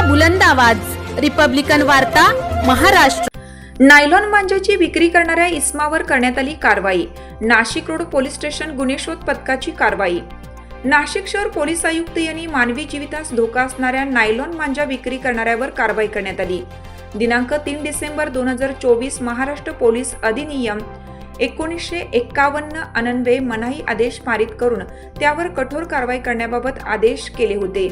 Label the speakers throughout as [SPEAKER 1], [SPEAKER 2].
[SPEAKER 1] लोकशाहीचा बुलंद आवाज. रिपब्लिकन वार्ता महाराष्ट्र.
[SPEAKER 2] नायलॉन मांजाची विक्री करणाऱ्या इस्मावर करण्यात आली कारवाई. नाशिक रोड पोलीस स्टेशन गुन्हे शोध पथकाची कारवाई. नाशिक शहर पोलीस आयुक्त यांनी मानवी जीवितास धोका असणाऱ्या नायलॉन मांजा विक्री करणाऱ्यावर कारवाई करण्यात आली. दिनांक तीन डिसेंबर दोन हजार चोवीस महाराष्ट्र पोलीस अधिनियम एकोणीसशे एक्कावन्न अनन्वये मनाई आदेश पारित करून त्यावर कठोर कारवाई करण्याबाबत आदेश केले होते.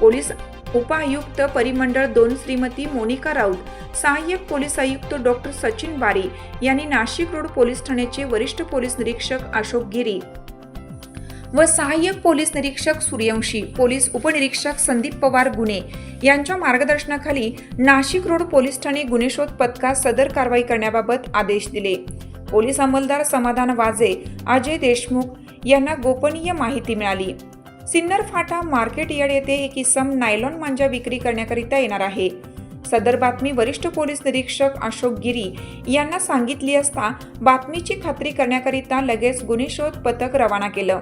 [SPEAKER 2] पोलीस उपायुक्त परिमंडळ दोन श्रीमती मोनिका राऊत सहाय्यक पोलीस आयुक्त डॉक्टर सचिन बारी यांनी नाशिक रोड पोलीस ठाण्याचे वरिष्ठ पोलीस निरीक्षक अशोक गिरी व सहाय्यक पोलीस निरीक्षक सूर्यवंशी पोलीस उपनिरीक्षक संदीप पवार गुन्हे यांच्या मार्गदर्शनाखाली नाशिक रोड पोलीस ठाणे गुन्हे शोध पथकास सदर कारवाई करण्याबाबत आदेश दिले. पोलीस अंमलदार समाधान वाजे अजय देशमुख यांना गोपनीय माहिती मिळाली. सिन्नर फाटा मार्केट यार्ड येथे एक इसम नायलॉन मांजा विक्री करण्याकरिता येणार आहे. सदर बातमी वरिष्ठ पोलीस निरीक्षक अशोक गिरी यांना सांगितली असता बातमीची खात्री करण्याकरिता लगेच गुन्हे शोध पथक रवाना केलं.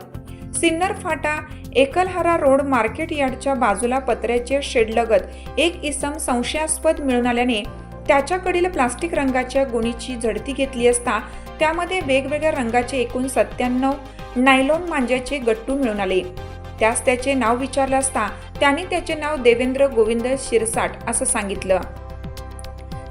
[SPEAKER 2] सिन्नर फाटा एकलहरा रोड मार्केट यार्डच्या बाजूला पत्र्याचे शेडलगत एक इसम संशयास्पद मिळून आल्याने त्याच्याकडील प्लास्टिक रंगाच्या गुणीची झडती घेतली असता त्यामध्ये वेगवेगळ्या रंगाचे एकूण सत्त्याण्णव नायलॉन मांज्याचे गट्टू मिळून आले. त्यास त्याचे नाव विचारलं असता त्यांनी त्याचे नाव देवेंद्र गोविंद शिरसाट असं सांगितलं.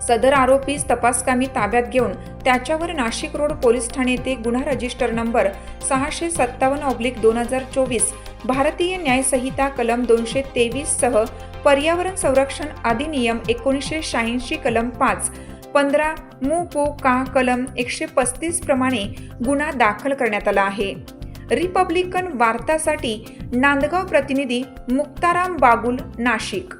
[SPEAKER 2] सदर आरोपीस तपासकामी ताब्यात घेऊन त्याच्यावर नाशिक रोड पोलीस ठाणे येथे गुन्हा रजिस्टर नंबर सहाशे सत्तावन्न ऑब्लिक दोन हजार चोवीस भारतीय न्यायसंहिता कलम दोनशे तेवीस सह पर्यावरण संरक्षण अधिनियम एकोणीसशे शहाऐंशी कलम पाच पंधरा मु पो का कलम एकशे पस्तीस प्रमाणे गुन्हा दाखल करण्यात आला आहे. रिपब्लिकन वार्तासाठी नांदगाव प्रतिनिधी मुक्ताराम बागुल नाशिक.